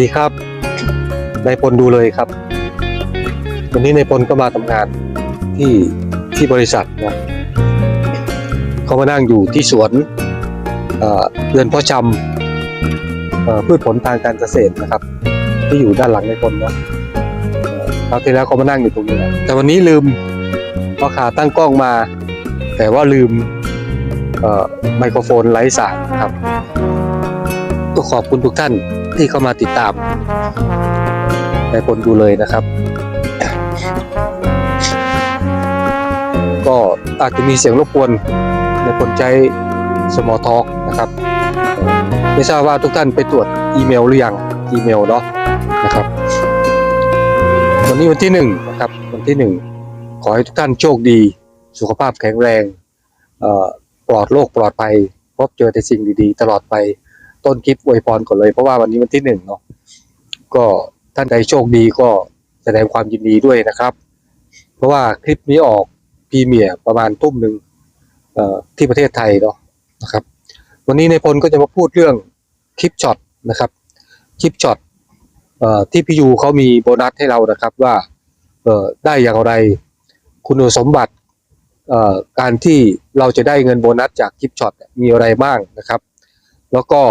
ดีครับนายพลดูเลยครับ วันนี้นายพลก็มาทำงานที่ที่บริษัทนะเขามานั่งอยู่ที่สวนเอ่อเรือนพาะชำเอ่อพืชผลทางการเกษตรนะครับ ที่อยู่ด้านหลังนายพลนะเอ่อคราวที่แล้วเขามานั่งอยู่ตรงนี้นะแต่วันนี้ลืมเอาขาตั้งกล้องมา แต่ว่าลืมเอ่อไมโครโฟนไร้สายนะครับก็ขอบคุณทุกท่าน ที่เข้ามาติดตามในผลดูเลยนะครับ ก็อาจจะมีเสียงรบกวนในผลใช้สมอทอกนะครับ ไม่ทราบว่าทุกท่านไปตรวจอีเมลหรือยังอีเมลเนาะนะครับ วันนี้วันที่หนึ่งนะครับ วันที่หนึ่งขอให้ทุกท่านโชคดี สุขภาพแข็งแรงปลอดโรคปลอดภัยพบเจอแต่สิ่งดีๆ ตลอดไป ต้นคลิปอวยพรก่อนเลยเพราะว่าวันนี้วันที่หนึ่งเนาะก็ท่านใดโชคดีก็แสดงความยินดีด้วยนะครับ เพราะว่าคลิปนี้ออกพีเมียประมาณทุ่มหนึ่งที่ประเทศไทยเนาะนะครับ วันนี้ในพลก็จะมาพูดเรื่องคลิปช็อตนะครับคลิปช็อตที่พี่ยูเขามีโบนัสให้เรานะครับว่าได้อย่างไรคุณสมบัติการที่เราจะได้เงินโบนัสจากคลิปช็อตมีอะไรบ้างนะครับ แล้วก็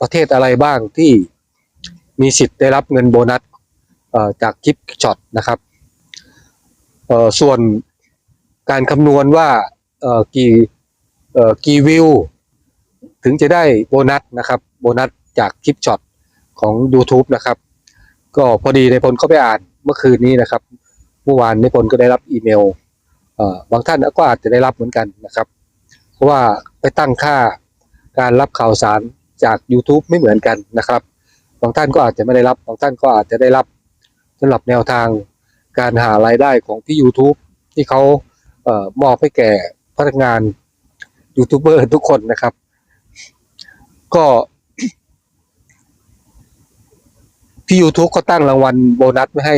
ประเทศอะไรบ้างที่มีสิทธิ์ได้รับเงินโบนัสจากกิฟต์ช็อตนะครับส่วนการคำนวณว่ากี่กี่วิว ถึงจะได้โบนัสนะครับ โบนัสจากคลิปช็อตของ YouTube นะครับ ก็พอดีในพลเขาไปอ่านเมื่อคืนนี้นะครับเมื่อวานในพลก็ได้รับอีเมลบางท่านก็อาจจะได้รับเหมือนกันนะครับ เพราะว่าไปตั้งค่า การรับข่าวสารจาก YouTube ไม่เหมือนกันนะครับ บางท่านก็อาจจะไม่ได้รับบางท่านก็อาจจะได้รับสำหรับแนวทางการหารายได้ของที่ YouTube ที่เขาเอ่อมอบให้แก่พนักงานยูทูบเบอร์ทุกคนนะครับ ก็ที่ YouTube ก็ตั้งรางวัลโบนัสไว้ให้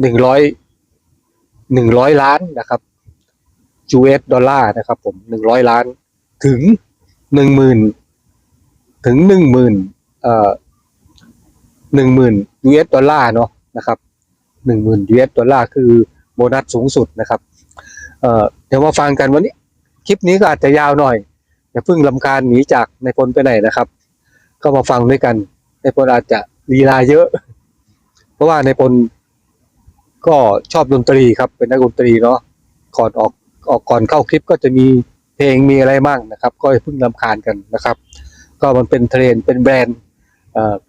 หนึ่งร้อยหนึ่งร้อยล้านนะครับ US ดอลลาร์นะครับผมหนึ่งร้อยล้านถึง หนึ่งหมื่นถึงหนึ่งหมื่นเอ่อหนึ่งหมื่น US ดอลลาร์เนาะนะครับหนึ่งหมื่น US ดอลลาร์คือโบนัสสูงสุดนะครับเอ่อเดี๋ยวมาฟังกันวันนี้ คลิปนี้ก็อาจจะยาวหน่อยอย่าเพิ่งลำคาญหนีจากในพลไปไหนนะครับ ก็มาฟังด้วยกัน ในพลอาจจะลีลาเยอะ เพราะว่าในพลก็ชอบดนตรีครับเป็นนักดนตรีเนาะก่อนออกออกก่อนเข้าคลิปก็จะมี เพลงมีอะไรบ้างนะครับ ก็เพิ่งลำคาญกันนะครับ ก็มันเป็นเทรนเป็นแบรนด์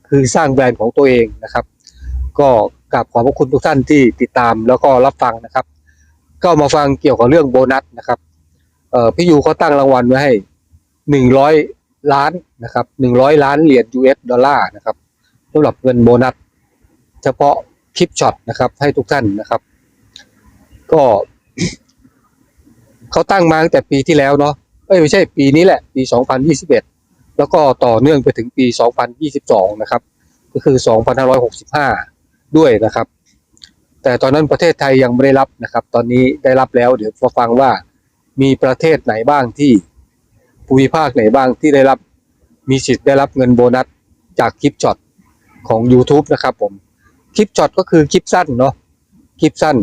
คือสร้างแบรนด์ของตัวเองนะครับ ก็กราบขอบพระคุณทุกท่านที่ติดตามแล้วก็รับฟังนะครับ ก็มาฟังเกี่ยวกับเรื่องโบนัสนะครับพี่ยูเขาตั้งรางวัลไว้ให้หนึ่งร้อยล้านนะครับหนึ่งร้อยล้านเหรียญ US ดอลลาร์นะครับสำหรับเงินโบนัส เฉพาะคลิปช็อตนะครับ ให้ทุกท่านนะครับ ก็ เขาตั้งมาตั้งแต่ปีที่แล้วเนาะเอ้ยไม่ใช่ปีนี้แหละ ปี 2021 แล้วก็ต่อเนื่องไปถึงปี 2022 นะครับ ก็คือ 2565 ด้วยนะครับ แต่ตอนนั้นประเทศไทยยังไม่ได้รับนะครับ ตอนนี้ได้รับแล้ว เดี๋ยวมาฟังว่ามีประเทศไหนบ้างที่ภูมิภาคไหนบ้างที่ได้รับมีสิทธิ์ได้รับเงินโบนัสจากคลิปช็อตของ YouTube นะครับผม คลิปช็อตก็คือคลิปสั้นเนาะคลิปสั้น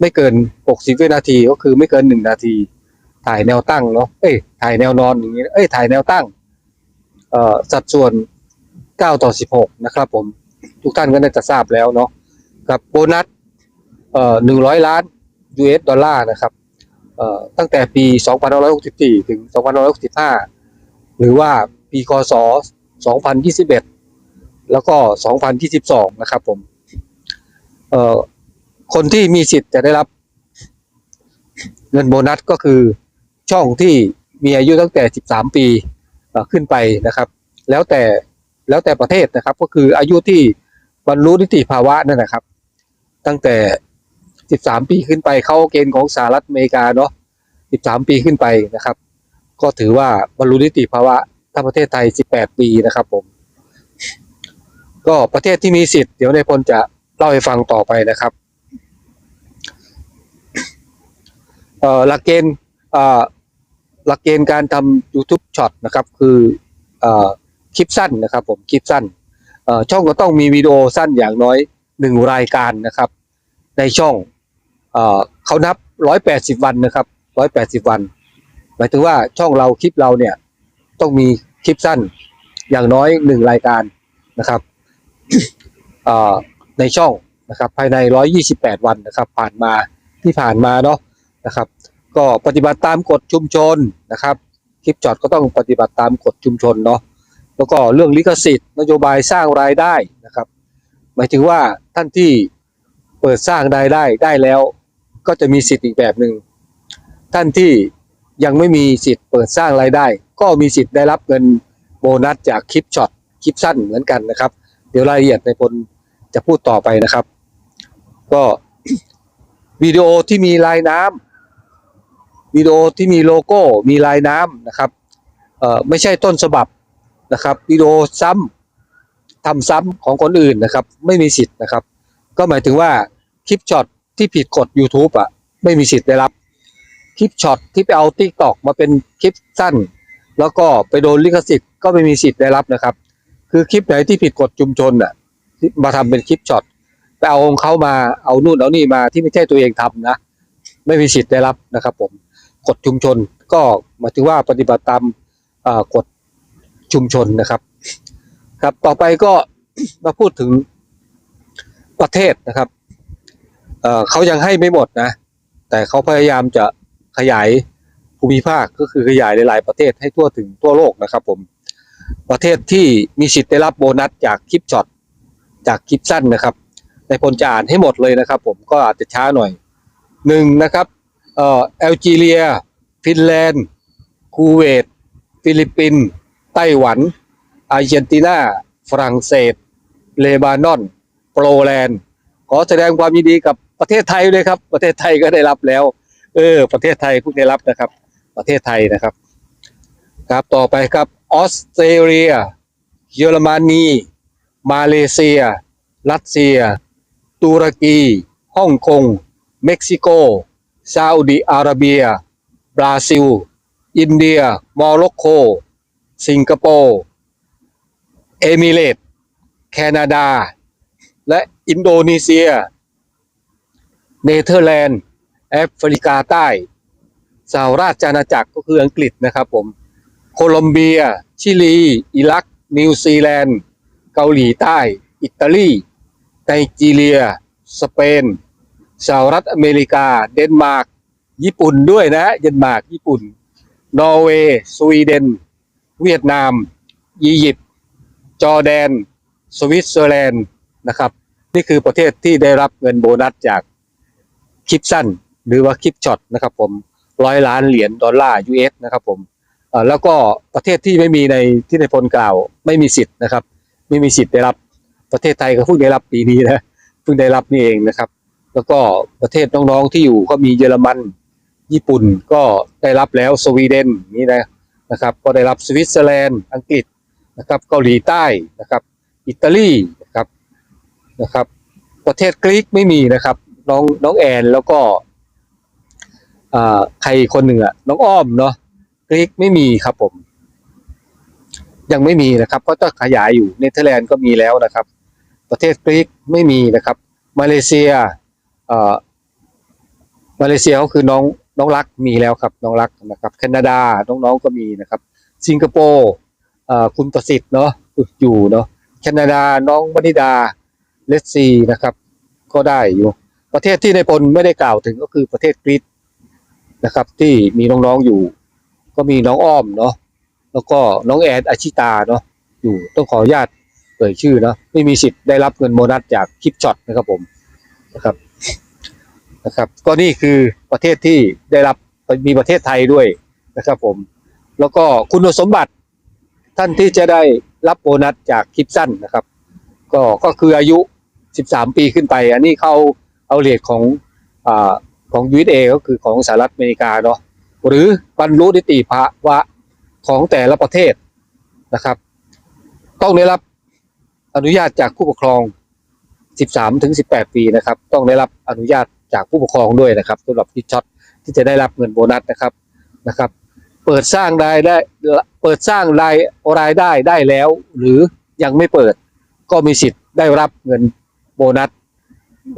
ไม่เกิน 60วินาทีก็คือไม่เกิน 1 นาที ถ่ายแนวตั้งเนาะเอ้ยถ่ายแนวนอนอย่างนี้เอ้ยถ่ายแนวตั้งสัดส่วน 9 ต่อ 16 นะครับผม ทุกท่านก็น่าจะทราบแล้วเนาะกับโบนัสเอ่อ100ล้าน US ดอลลาร์นะครับเอ่อตั้งแต่ปี 2564 ถึง 2565 หรือว่าปีคศ 2021 แล้วก็ 2022 นะครับผมเอ่อ คนที่มีสิทธิ์จะได้รับ เงินโบนัสก็คือช่องที่มีอายุตั้งแต่ 13 ปีขึ้นไปนะครับ แล้วแต่แล้วแต่ประเทศนะครับ ก็คืออายุที่บรรลุนิติภาวะนั่นนะครับ ตั้งแต่ 13 ปีขึ้นไปเข้าเกณฑ์ของสหรัฐอเมริกาเนาะ 13 ปีขึ้นไปนะครับ ก็ถือว่าบรรลุนิติภาวะถ้าประเทศไทย 18 ปีนะครับผม ก็ประเทศที่มีสิทธิ์เดี๋ยวในพลจะเล่าให้ฟังต่อไปนะครับ เอ่อ หลักเกณฑ์หลักเกณฑ์การทำ YouTube ช็อตนะครับ คืออคลิปสั้นนะครับ ผมคลิปสั้นช่องก็ต้องมีวิดีโอสั้นอย่างน้อยหนึ่งรายการนะครับ ในช่องเอเขานับ180วันนะครับ180วัน หมายถึงว่าช่องเราคลิปเราเนี่ยต้องมีคลิปสั้นอย่างน้อยหนึ่งรายการนะครับในช่องนะครับภายใน128วันนะครับ ผ่านมาที่ผ่านมาเนาะ นะครับ ก็ปฏิบัติตามกฎชุมชนนะครับคลิปจอดก็ต้องปฏิบัติตามกฎชุมชนเนาะแล้วก็เรื่องลิขสิทธิ์นโยบายสร้างรายได้นะครับ หมายถึงว่าท่านที่เปิดสร้างรายได้ได้แล้ว ก็จะมีสิทธิ์อีกแบบหนึ่งท่านที่ยังไม่มีสิทธิ์เปิดสร้างรายได้ ก็มีสิทธิ์ได้รับเงินโบนัสจากคลิปช็อตคลิปสั้นเหมือนกันนะครับ เดี๋ยวรายละเอียดในพลจะพูดต่อไปนะครับ ก็วิดีโอที่มีลายน้ำ วิดีโอที่มีโลโก้มีลายน้ำนะครับเอ่อไม่ใช่ต้นฉบับนะครับวิดีโอซ้ำทำซ้ำของคนอื่นนะครับ ไม่มีสิทธิ์นะครับ ก็หมายถึงว่าคลิปช็อตที่ผิดกฎ YouTube อะไม่มีสิทธิ์ได้รับคลิปช็อตที่ไปเอา t ิ k t o k มาเป็นคลิปสั้น แล้วก็ไปโดนลิขสิทธิ์ก็ไม่มีสิทธิ์ได้รับนะครับ คือคลิปไหนที่ผิดกฎชุมชนอะมาทำเป็นคลิปช็อตไปเอาของเขามาเอานู่นเอานี่มาที่ไม่ใช่ตัวเองทำนะ ไม่มีสิทธิ์ได้รับนะครับผม กฎชุมชน ก็หมายถึงว่าปฏิบัติตามกฎชุมชนนะครับ ครับต่อไปก็มาพูดถึงประเทศนะครับเอ่อเขายังให้ไม่หมดนะ แต่เขาพยายามจะขยายภูมิภาคก็คือขยายหลาย ๆ ประเทศให้ทั่วถึงทั่วโลกนะครับ ผมประเทศที่มีสิทธิ์ได้รับโบนัสจากคลิปช็อตจากคลิปสั้นนะครับในพลจะอ่านให้หมดเลยนะครับ ผมก็อาจจะช้าหน่อยหนึ่งนะครับ เอ่อแอลจีเรีย ฟินแลนด์ คูเวต ฟิลิปปินส์ไต้หวันอาร์เจนตินา ฝรั่งเศส เลบานอน โปรแลนด์ ขอแสดงความยินดีกับประเทศไทยเลยครับ ประเทศไทยก็ได้รับแล้ว เออ ประเทศไทยเพิ่งได้รับนะครับ ประเทศไทยนะครับ ครับต่อไปครับออสเตรเลีย เยอรมนี มาเลเซีย รัสเซีย ตุรกี ฮ่องกง เม็กซิโก ซาอุดิอาระเบีย บราซิล อินเดีย โมร็อกโก สิงคโปร์ เอมิเรต แคนาดา และอินโดนีเซีย เนเธอร์แลนด์ แอฟริกาใต้สหราชอาณาจักรก็คืออังกฤษนะครับผม โคลอมเบีย ชิลี อิรัก นิวซีแลนด์ เกาหลีใต้ อิตาลี ไนจีเรีย สเปน สหรัฐอเมริกา เดนมาร์ก ญี่ปุ่นด้วยนะเดนมาร์ก ญี่ปุ่น นอร์เวย์ สวีเดน เวียดนาม อียิปต์ จอร์แดน สวิตเซอร์แลนด์นะครับ นี่คือประเทศที่ได้รับเงินโบนัสจากคลิปสั้น หรือว่าคลิปช็อตนะครับผมร้อยล้านเหรียญดอลลาร์ US นะครับผมแล้วก็ประเทศที่ไม่มีในที่ในพลกล่าวไม่มีสิทธิ์นะครับ ไม่มีสิทธิ์ได้รับประเทศไทยก็เพิ่งได้รับปีนี้นะเพิ่งได้รับนี่เองนะครับ แล้วก็ประเทศน้องๆที่อยู่ก็มีเยอรมัน ญี่ปุ่นก็ได้รับแล้วสวีเดนนี่นะนะครับ ก็ได้รับสวิตเซอร์แลนด์อังกฤษนะครับเกาหลีใต้นะครับ อิตาลีนะครับนะครับ ประเทศกรีกไม่มีนะครับน้องน้องแอนแล้วก็อ่าใครคนหนึ่งอะน้องอ้อมเนาะกรีกไม่มีครับผม ยังไม่มีนะครับ ก็จะขยายอยู่เนเธอร์แลนด์ก็มีแล้วนะครับ ประเทศกรีกไม่มีนะครับ มาเลเซีย มาเลเซียก็คือน้องน้องรักมีแล้วครับ น้องรักนะครับแคนาดาน้องๆก็มีนะครับ สิงคโปร์คุณประสิทธิ์เนาะอยู่เนาะแคนาดาน้องวนิดาเลสซีนะครับ ก็ได้อยู่ ประเทศที่ในพลไม่ได้กล่าวถึงก็คือประเทศกรีซนะครับ ที่มีน้องๆอยู่ ก็มีน้องอ้อมเนาะแล้วก็น้องแอนอาชิตาเนาะอยู่ต้องขออนุญาตเอ่ยชื่อเนาะไม่มีสิทธิ์ได้รับเงินโบนัสจากคลิปช็อตนะครับผมนะครับ นะครับ ก็นี่คือประเทศที่ได้รับมีประเทศไทยด้วยนะครับผม แล้วก็คุณสมบัติท่านที่จะได้รับโบนัสจากคลิปสั้นนะครับ ก็ก็คืออายุ 13 ปีขึ้นไป อันนี้เขาเอาเรทของอ่าของ USA ก็คือของสหรัฐอเมริกาเนาะหรือบรรลุนิติภาวะของแต่ละประเทศนะครับ ต้องได้รับอนุญาตจากผู้ปกครอง 13 ถึง 18 ปีนะครับ ต้องได้รับอนุญาต จากผู้ปกครองด้วยนะครับสำหรับคิดช็อตที่จะได้รับเงินโบนัสนะครับนะครับ เปิดสร้างรายได้เปิดสร้างรายรายได้ได้แล้ว หรือยังไม่เปิดก็มีสิทธิ์ได้รับเงินโบนัส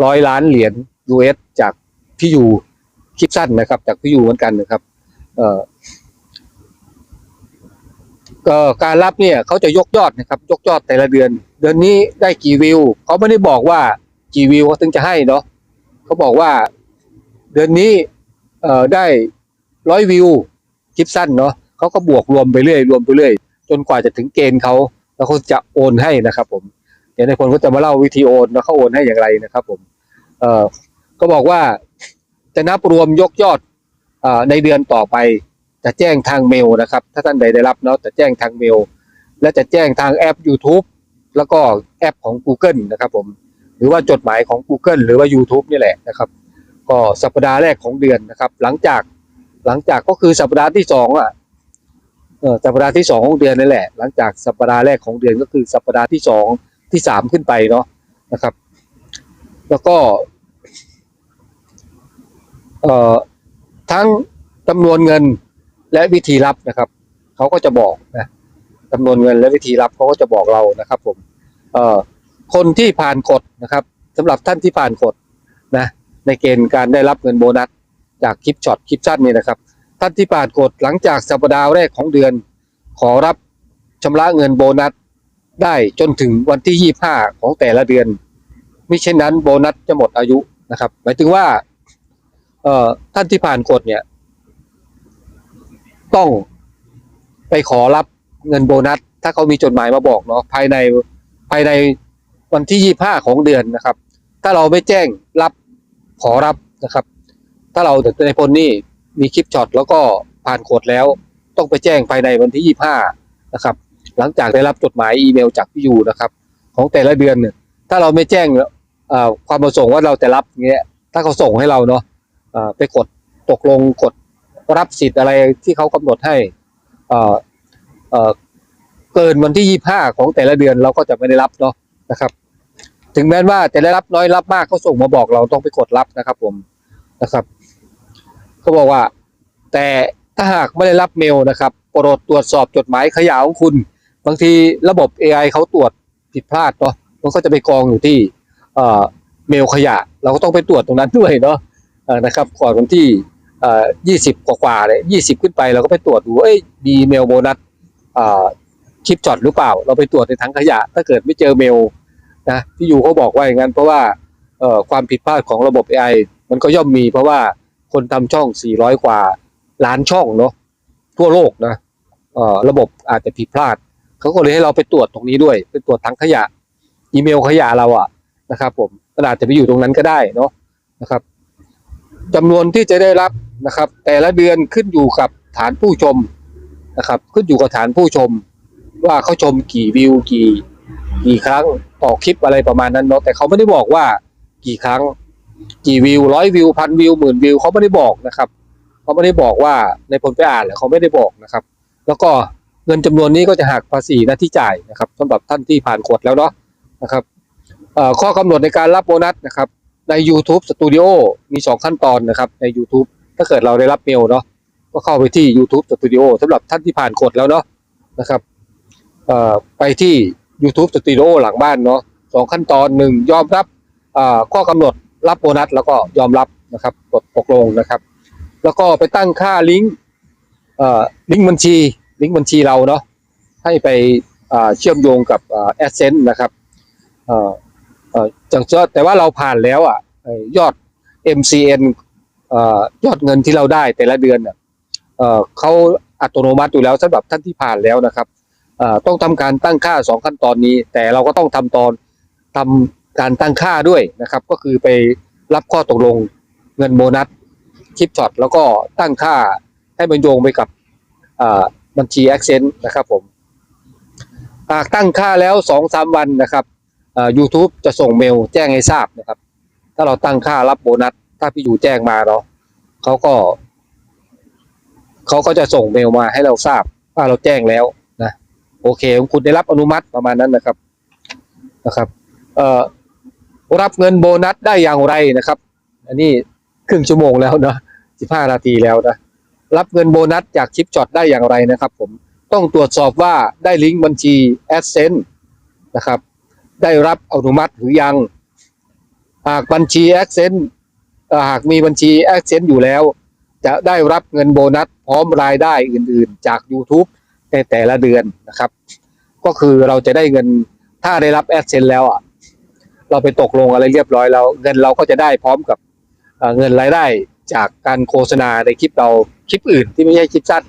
ร้อยล้านเหรียญ US จากพี่ยูคลิปสั้นนะครับ จากพี่ยูเหมือนกันนะครับเอ่อการรับเนี่ยเขาจะยกยอดนะครับ ยกยอดแต่ละเดือน เดือนนี้ได้กี่วิวเขาไม่ได้บอกว่ากี่วิวเขาถึงจะให้เนาะ เขาบอกว่าเดือนนี้เอ่อได้ร้อยวิวคลิปสั้นเนาะเขาก็บวกรวมไปเรื่อยรวมไปเรื่อย จนกว่าจะถึงเกณฑ์เขาแล้วเขาจะโอนให้นะครับผมเดี๋ยวในพลก็จะมาเล่าวิธีโอนว่าเขาโอนให้อย่างไรนะครับ ผม เอ่อก็บอกว่าจะนับรวมยกยอดอในเดือนต่อไปจะแจ้งทางเมลนะครับ ถ้าท่านใดได้รับเนาะจะแจ้งทางเมล และจะแจ้งทางแอป YouTube แล้วก็แอปของ Google นะครับผม หรือว่าจดหมายของ Google หรือว่า YouTube นี่แหละนะครับ ก็สัปดาห์แรกของเดือนนะครับ หลังจากหลังจากก็คือสัปดาห์ที่สองอะเออสัปดาห์ที่สองของเดือนนั่นแหละ หลังจากสัปดาห์แรกของเดือนก็คือสัปดาห์ที่สองที่สามขึ้นไปเนาะนะครับ แล้วก็เอ่อทั้งจำนวนเงินและวิธีรับนะครับเขาก็จะบอกนะจำนวนเงินและวิธีรับเขาก็จะบอกเรานะครับ ผม เอ่อ คนที่ผ่านกฎนะครับสำหรับท่านที่ผ่านกฎนะในเกณฑ์การได้รับเงินโบนัส จากคลิปช็อตคลิปสั้นนี่นะครับ ท่านที่ผ่านกฎหลังจากสัปดาห์แรกของเดือน ขอรับชำระเงินโบนัสได้จนถึงวันที่ 25 ของแต่ละเดือนมิเช่นนั้นโบนัสจะหมดอายุนะครับ หมายถึงว่าเอ่อท่านที่ผ่านกฎเนี่ย ต้องไปขอรับเงินโบนัส ถ้าเขามีจดหมายมาบอกเนาะภายในภายใน วันที่25ของเดือนนะครับ ถ้าเราไม่แจ้งรับขอรับนะครับ ถ้าเราในพลนี่มีคลิปช็อตแล้วก็ผ่านโคดแล้ว ต้องไปแจ้งภายในวันที่25นะครับ หลังจากได้รับจดหมายอีเมลจากพี่ยูนะครับ ของแต่ละเดือนเนี่ยถ้าเราไม่แจ้งความประสงค์ว่าเราจะรับเงี้ย ถ้าเขาส่งให้เราเนาะไปกดตกลงกดรับสิทธิ์อะไรที่เขากำหนดให้เกินวันที่25ของแต่ละเดือนเราก็จะไม่ได้รับเนาะ นะครับ ถึงแม้ว่าจะได้รับน้อยรับมากเขาส่งมาบอกเราต้องไปกดรับนะครับ ผมนะครับเขาบอกว่า แต่ถ้าหากไม่ได้รับเมลนะครับโปรดตรวจสอบจดหมายขยะของคุณ บางทีระบบ AI เขาตรวจผิดพลาดเนาะมันก็จะไปกองอยู่ที่เอ่อเมลขยะ เราก็ต้องไปตรวจตรงนั้นด้วยเนาะเอ่อนะครับก่อนวันที่เอ่อยี่สิบกว่าๆเลยยี่สิบขึ้นไปเราก็ไปตรวจดูเอ้ยมีเมลโบนัสเอ่อ คลิปจอดหรือเปล่า เราไปตรวจในถังขยะ ถ้าเกิดไม่เจอเมลนะพี่ยูเขาบอกว่าอย่างนั้นเพราะว่าเอ่อความผิดพลาดของระบบ AI มันก็ย่อมมีเพราะว่าคนทำช่อง 400 กว่าล้านช่องเนาะทั่วโลกนะเอ่อระบบอาจจะผิดพลาด เขาก็เลยให้เราไปตรวจตรงนี้ด้วย ไปตรวจทั้งขยะ อีเมลขยะเราอะนะครับ ผมมันอาจจะไปอยู่ตรงนั้นก็ได้เนาะนะครับจำนวนที่จะได้รับนะครับ แต่ละเดือนขึ้นอยู่กับฐานผู้ชมนะครับ ขึ้นอยู่กับฐานผู้ชม ว่าเขาชมกี่วิวกี่กี่ครั้งต่อคลิปอะไรประมาณนั้นเนาะแต่เขาไม่ได้บอกว่ากี่ครั้ง กี่วิวร้อยวิวพันวิวหมื่นวิวเขาไม่ได้บอกนะครับเขาไม่ได้บอกว่าในผลไปอ่านแล้วเขาไม่ได้บอกนะครับ แล้วก็เงินจำนวนนี้ก็จะหักภาษีหน้าที่จ่ายนะครับสำหรับท่านที่ผ่านกฎแล้วเนาะนะครับข้อกำหนดในการรับโบนัสนะครับใน YouTube Studio มี 2 ขั้นตอนนะครับใน YouTube ถ้าเกิดเราได้รับเมลเนาะก็เข้าไปที่ YouTube Studio สำหรับท่านที่ผ่านกฎแล้วเนาะนะครับ ไปที่ YouTube Studio หลังบ้านเนาะสองขั้นตอนหนึ่งยอมรับข้อกำหนดรับโบนัส แล้วก็ยอมรับนะครับกดตกลงนะครับ แล้วก็ไปตั้งค่าลิงก์ลิงก์บัญชี ลิงก์บัญชีเราเนาะให้ไปเชื่อมโยงกับแอดเซนต์นะครับเอ่อเอ่อจากเจอแต่ว่าเราผ่านแล้วอะเอ่อยอด MCN เอ่อยอดเงินที่เราได้แต่ละเดือนเนี่ยเขาอัตโนมัติอยู่แล้วสำหรับท่านที่ผ่านแล้วนะครับ ต้องทำการตั้งค่าสองขั้นตอนนี้ แต่เราก็ต้องทำตอนทำการตั้งค่าด้วยนะครับ ก็คือไปรับข้อตกลงเงินโบนัสคลิปช็อตแล้วก็ตั้งค่าให้มันโยงไปกับบัญชี Accent นะครับผมหากตั้งค่าแล้วสองสามวันนะครับเอ่อ YouTube จะส่งเมลแจ้งให้ทราบนะครับ ถ้าเราตั้งค่ารับโบนัส ถ้าพี่อยู่แจ้งมาเนาะเขาก็ เขาก็จะส่งเมลมาให้เราทราบว่าเราแจ้งแล้ว โอเคคุณได้รับอนุมัติประมาณนั้นนะครับนะครับเอ่อรับเงินโบนัสได้อย่างไรนะครับ อันนี้ครึ่งชั่วโมงแล้วนะสิบห้านาทีแล้วนะรับเงินโบนัสจากชิปจอดได้อย่างไรนะครับ ผมต้องตรวจสอบว่าได้ลิงก์บัญชี a d s e n s e นะครับ ได้รับอนุมัติหรือยัง หากบัญชี a d s e n s e เอ่อหากมีบัญชี a d s e n s e อยู่แล้ว จะได้รับเงินโบนัสพร้อมรายได้อื่น ๆ จาก YouTube ในแต่ละเดือนนะครับ ก็คือเราจะได้เงินถ้าได้รับ a d s e n s e แล้วอะเราไปตกลงอะไรเรียบร้อยแล้วเงินเราก็จะได้พร้อมกับเงินรายได้จากการโฆษณาในคลิปเราคลิปอื่นที่ไม่ใช่คลิปสั้น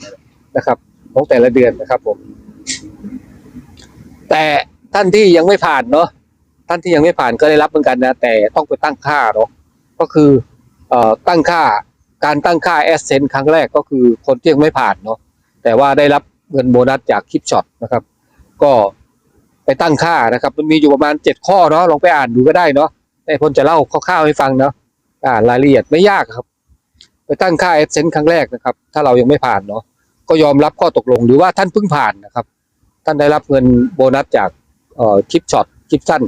นะครับของแต่ละเดือนนะครับผม แต่ท่านที่ยังไม่ผ่านเนาะท่านที่ยังไม่ผ่านก็ได้รับเหมือนกันนะ แต่ต้องไปตั้งค่าเนาะก็คือเอ่อตั้งค่าการตั้งค่าแอสเซนต์ครั้งแรกก็คือคนที่ยังไม่ผ่านเนาะแต่ว่าได้รับ เงินโบนัสจากคลิปช็อตนะครับ ก็ไปตั้งค่านะครับ มันมีอยู่ประมาณเจ็ดข้อเนาะลองไปอ่านดูก็ได้เนาะแต่พลจะเล่าคร่าวๆให้ฟังเนาะอ่านรายละเอียดไม่ยากครับ ไปตั้งค่าแอดเซนครั้งแรกนะครับ ถ้าเรายังไม่ผ่านเนาะก็ยอมรับข้อตกลงหรือว่าท่านเพิ่งผ่านนะครับ ท่านได้รับเงินโบนัสจากเอ่อคลิปช็อตคลิปสั้น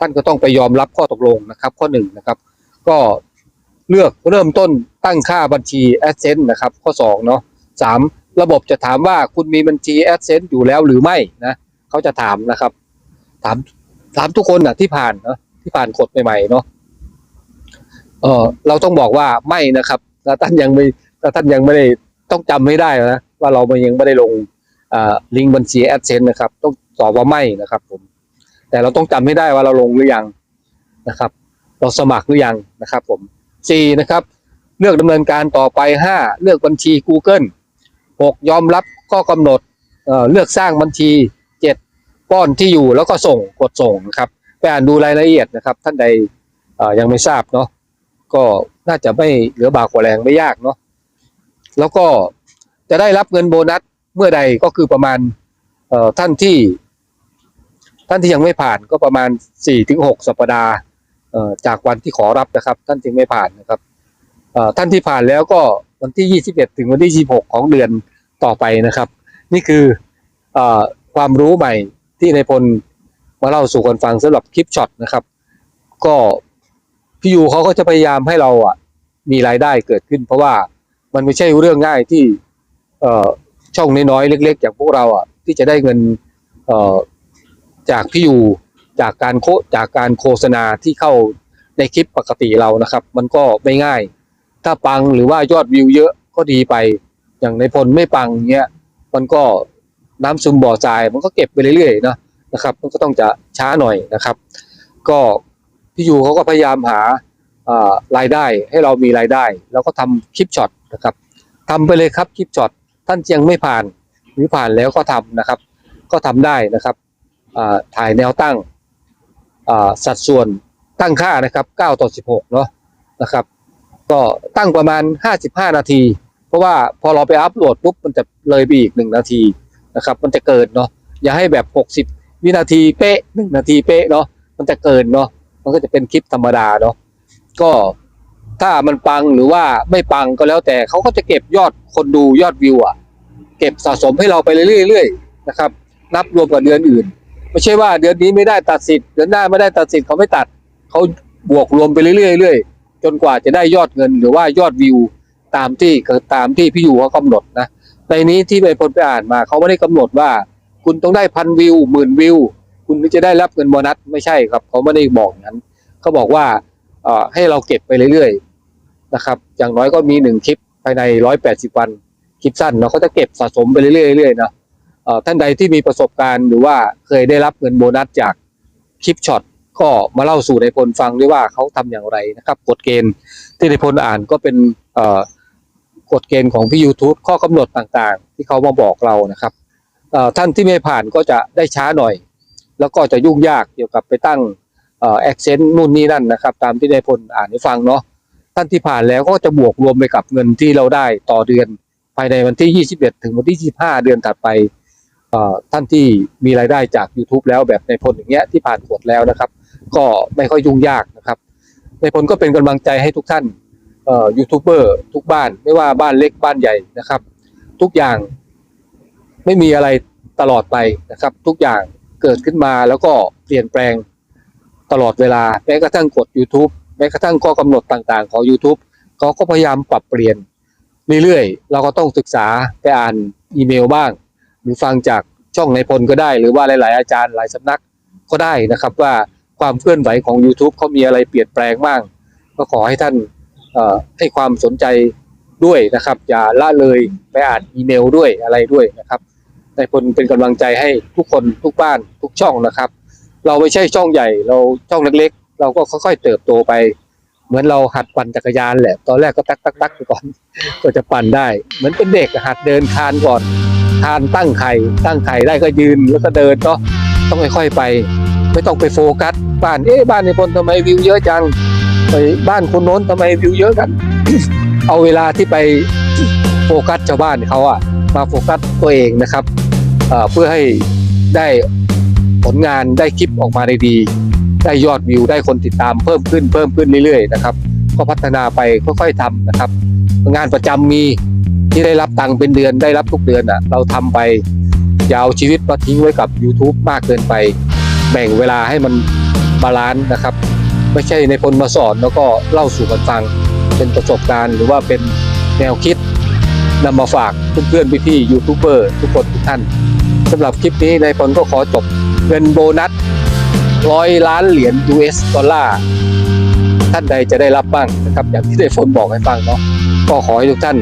ท่านก็ต้องไปยอมรับข้อตกลงนะครับ ข้อหนึ่งนะครับ ก็เลือกเริ่มต้นตั้งค่าบัญชี a d s e n s e นะครับ ข้อสองเนาะสาม ระบบจะถามว่าคุณมีบัญชี a d s e n s e อยู่แล้วหรือไม่นะเขาจะถามนะครับ ถามถามทุกคนนะที่ผ่านเนาะที่ผ่านกฎใหม่ๆเนาะเออเราต้องบอกว่าไม่นะครับถ้าท่านยังไม่ถ้าท่านยังไม่ได้ต้องจำไม่ได้นะว่าเรายังไม่ได้ลงลิงก์บัญชี a d s e n s e นะครับ ต้องตอบว่าไม่นะครับผมแต่เราต้องจำให้ได้ว่าเราลงหรือยังนะครับ เราสมัครหรือยังนะครับ ผมสี่นะครับ เลือกดำเนินการต่อไปห้าเลือกบัญชี Google หกยอมรับข้อกำหนดเเลือกสร้างบัญชีเจ็ดป้อนที่อยู่แล้วก็ส่งกดส่งนะครับไปอ่านดูรายละเอียดนะครับ ท่านใดยังไม่ทราบเนาะก็น่าจะไม่เหลือบากกว่าแรงไม่ยากเนาะแล้วก็จะได้รับเงินโบนัสเมื่อใดก็คือประมาณท่านที่ ท่านที่ยังไม่ผ่านก็ประมาณ4ี่ถึงหสัปดาห์จากวันที่ขอรับนะครับ ท่านที่ไม่ผ่านนะครับท่านที่ผ่านแล้วก็วันที่ 21 ถึงวันที่ 26 ของเดือน ต่อไปนะครับ นี่คืออความรู้ใหม่ที่ในพลมาเล่าสู่กันฟังสำหรับคลิปช็อตนะครับ ก็พี่ยูเขาก็จะพยายามให้เราอะมีรายได้เกิดขึ้น เพราะว่ามันไม่ใช่เรื่องง่ายที่เอ่อช่องน้อยๆเล็ก ๆ อย่างพวกเราอะที่จะได้เงินเอ่อจากที่ยูจากการโคจากการโฆษณาที่เข้าในคลิปปกติเรานะครับ มันก็ไม่ง่าย ถ้าปังหรือว่ายอดวิวเยอะก็ดีไป อย่างในพลไม่ปังเงี้ยมันก็น้ำซึมบ่อทรายมันก็เก็บไปเรื่อยๆนะนะครับมันก็ต้องจะช้าหน่อยนะครับ ก็พี่ยูเขาก็พยายามหาอ่ารายได้ให้เรามีรายได้ แล้วก็ทำคลิปช็อตนะครับทำไปเลยครับคลิปช็อตท่านเจียงไม่ผ่านหรือผ่านแล้วก็ทำนะครับ ก็ทำได้นะครับอ่าถ่ายแนวตั้งอ่าสัดส่วนตั้งค่านะครับ9ต่อ16เนาะนะครับ ก็ตั้งประมาณ 55 นาที เพราะว่าพอเราไปอัพโหลดปุ๊บมันจะเลยไปอีก1นาทีนะครับ มันจะเกินเนาะอย่าให้แบบ 60 วินาทีเป๊ะ1นาทีเป๊ะเนาะมันจะเกินเนาะมันก็จะเป็นคลิปธรรมดาเนาะก็ถ้ามันปังหรือว่าไม่ปังก็แล้วแต่เขาก็จะเก็บยอดคนดูยอดวิวอะเก็บสะสมให้เราไปเรื่อยๆนะครับ นับรวมกับเดือนอื่น ไม่ใช่ว่าเดือนนี้ไม่ได้ตัดสิทธิ์เดือนหน้าไม่ได้ตัดสิทธิ์เขาไม่ตัดเขาบวกรวมไปเรื่อยๆจนกว่าจะได้ยอดเงินหรือว่ายอดวิว ตามที่ตามที่พี่อยู่เขากำหนดนะในนี้ที่ไปพลไปอ่านมาเขาไม่ได้กำหนดว่า คุณต้องได้พันวิวหมื่นวิว คุณจะได้รับเงินโบนัสไม่ใช่ครับเขาไม่ได้บอกอย่างนั้นเขาบอกว่าอให้เราเก็บไปเรื่อยๆนะครับ อย่างน้อยก็มีหนึ่งคลิปภายในร้อยแปดสิบวันคลิปสั้นเนาะเขาจะเก็บสะสมไปเรื่อยๆเรื่อยๆนะท่านใดที่มีประสบการณ์หรือว่าเคยได้รับเงินโบนัสจากคลิปช็อตก็มาเล่าสู่ในพลฟังด้วยว่าเขาทำอย่างไรนะครับกฎเกณฑ์ที่ในพลอ่านก็เป็นเอ่อ กฎเกณฑ์ของพี่ YouTube ข้อกำหนดต่างๆ ที่เขามาบอกเรานะครับท่านที่ไม่ผ่านก็จะได้ช้าหน่อย แล้วก็จะยุ่งยากเกี่ยวกับไปตั้งเอ่อ accent นู่นนี่นั่นนะครับ ตามที่ในพลอ่านให้ฟังเนาะท่านที่ผ่านแล้วก็จะบวกรวมไปกับเงินที่เราได้ต่อเดือนภายในวันที่ 21 ถึงวันที่ 25 เดือนถัดไปท่านที่มีรายได้จาก YouTube แล้วแบบในพลอย่างเงี้ยที่ผ่านกฎแล้วนะครับ ก็ไม่ค่อยยุ่งยากนะครับในผลก็เป็นกำลังใจให้ทุกท่าน ยูทูบเบอร์ทุกบ้านไม่ว่าบ้านเล็กบ้านใหญ่นะครับ ทุกอย่างไม่มีอะไรตลอดไปนะครับ ทุกอย่างเกิดขึ้นมาแล้วก็เปลี่ยนแปลงตลอดเวลาแม้กระทั่งกฎ YouTube แม้กระทั่งข้อกำหนดต่างๆ ของ YouTube เขาก็พยายามปรับเปลี่ยนเรื่อยๆ เราก็ต้องศึกษาไปอ่านอีเมลบ้าง หรือฟังจากช่องในพลก็ได้ หรือว่าหลายๆ อาจารย์หลายสำนักก็ได้นะครับ ว่าความเคลื่อนไหวของ YouTube เขามีอะไรเปลี่ยนแปลงบ้าง ก็ขอให้ท่าน ให้ความสนใจด้วยนะครับ อย่าละเลยไปอ่านอีเมลด้วยอะไรด้วยนะครับในพลเป็นกำลังใจให้ทุกคนทุกบ้านทุกช่องนะครับ เราไม่ใช่ช่องใหญ่เราช่องเล็กๆเราก็ค่อยๆเติบโตไป เหมือนเราหัดปั่นจักรยานแหละ ตอนแรกก็ตักตักตักไปก่อน ก็จะปั่นได้ เหมือนเป็นเด็กหัดเดินคานก่อนคานตั้งไข่ตั้งไข่ได้ก็ยืนแล้วก็เดินเนาะต้องค่อยๆไป ไม่ต้องไปโฟกัสบ้านเอ๊ะบ้านในพลทำไมวิวเยอะจัง ไปบ้านคนโน้นทำไมวิวเยอะกัน เอาเวลาที่ไปโฟกัสชาวบ้านเขาอะมาโฟกัสตัวเองนะครับเพื่อให้ได้ผลงานได้คลิปออกมาได้ดี ได้ยอดวิวได้คนติดตามเพิ่มขึ้นเพิ่มขึ้นเรื่อยๆนะครับ ก็พัฒนาไปค่อยๆทำนะครับ งานประจำมีที่ได้รับตังค์เป็นเดือนได้รับทุกเดือนอะเราทำไปอย่าวชีวิตมาทิ้งไว้กับ YouTube มากเกินไป แบ่งเวลาให้มันบาลานซ์นะครับ ไม่ใช่ในพลมาสอนแล้วก็เล่าสู่กันฟังเป็นประสบการณ์หรือว่าเป็นแนวคิดนำมาฝากเพื่อนๆพี่ๆยูทูบเบอร์ทุกคนทุกท่านสำหรับคลิปนี้ในายพลก็ขอจบเงินโบนัสร้อยล้านเหรียญ US ดอลลาร์ท่านใดจะได้รับบ้างนะครับ อย่างที่ได้ฝนบอกให้ฟังเนาะก็ขอให้ทุกท่าน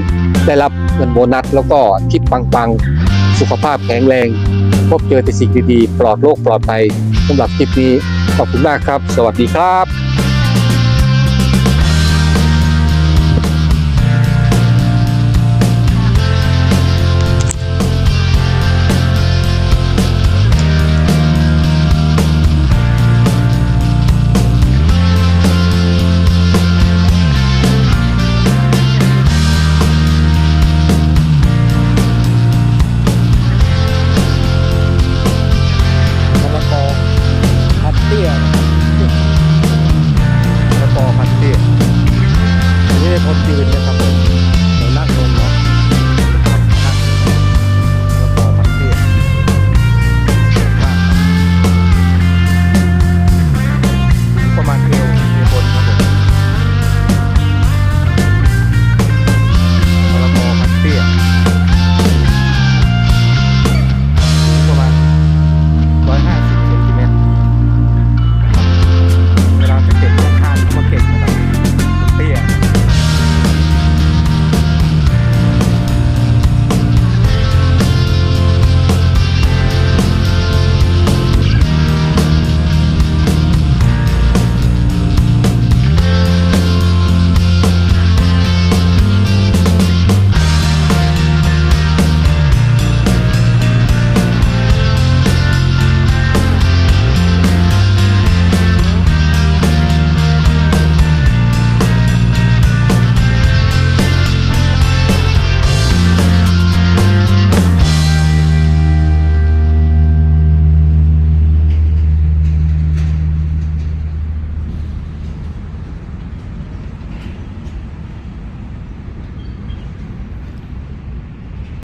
ได้รับเงินโบนัสแล้วก็ทิปปังๆ สุขภาพแข็งแรง พบเจอแต่สิ่งดีๆ ปลอดโรคปลอดภัยสำหรับคลิปนี้ขอบคุณมากครับ สวัสดีครับ